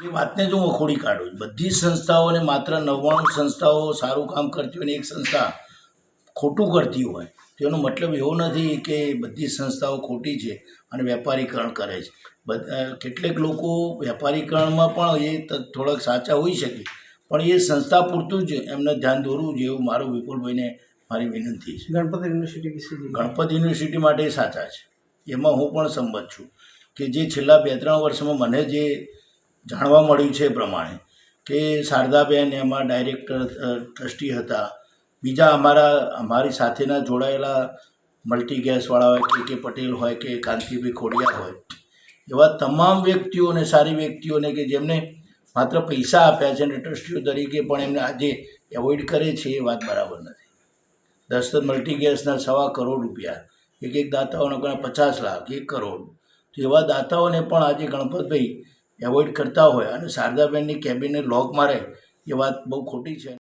એ વાતને જ હું વખોડી કાઢું. બધી સંસ્થાઓને માત્ર નવ્વાણું સંસ્થાઓ સારું કામ કરતી હોય ને એક સંસ્થા ખોટું કરતી હોય તેનો મતલબ એવો નથી કે બધી સંસ્થાઓ ખોટી છે અને વેપારીકરણ કરે છે કેટલેક લોકો વેપારીકરણમાં પણ એ થોડાક સાચા હોઈ શકે પણ એ સંસ્થા પૂરતું જ એમને ધ્યાન દોરવું જોઈએ એવું મારું વિપુલભાઈને મારી વિનંતી છે ગણપત યુનિવર્સિટી વિશે ગણપત યુનિવર્સિટી માટે સાચા છે એમાં હું પણ સંમત છું કે જે છેલ્લા બે ત્રણ વર્ષમાં મને જે જાણવા મળ્યું છે એ પ્રમાણે કે શારદાબેન એમાં ડાયરેક્ટર ટ્રસ્ટી હતા. બીજા અમારા, અમારી સાથેના જોડાયેલા મલ્ટી ગેસવાળા હોય કે કે પટેલ હોય કે કાંતિભાઈ ખોડિયા હોય, એવા તમામ વ્યક્તિઓને, સારી વ્યક્તિઓને કે જેમને માત્ર પૈસા આપ્યા છે અને ટ્રસ્ટીઓ તરીકે પણ એમને આજે એવોઇડ કરે છે એ વાત બરાબર નથી. દસ્તક મલ્ટી ગેસના સવા કરોડ રૂપિયા, એક એક દાતાઓને પચાસ લાખ, એક કરોડ, તો એવા દાતાઓને પણ આજે ગણપતભાઈ એવોઇડ કરતા હોય અને શારદાબેનની કેબિનને લોક મારે એ વાત બહુ ખોટી છે.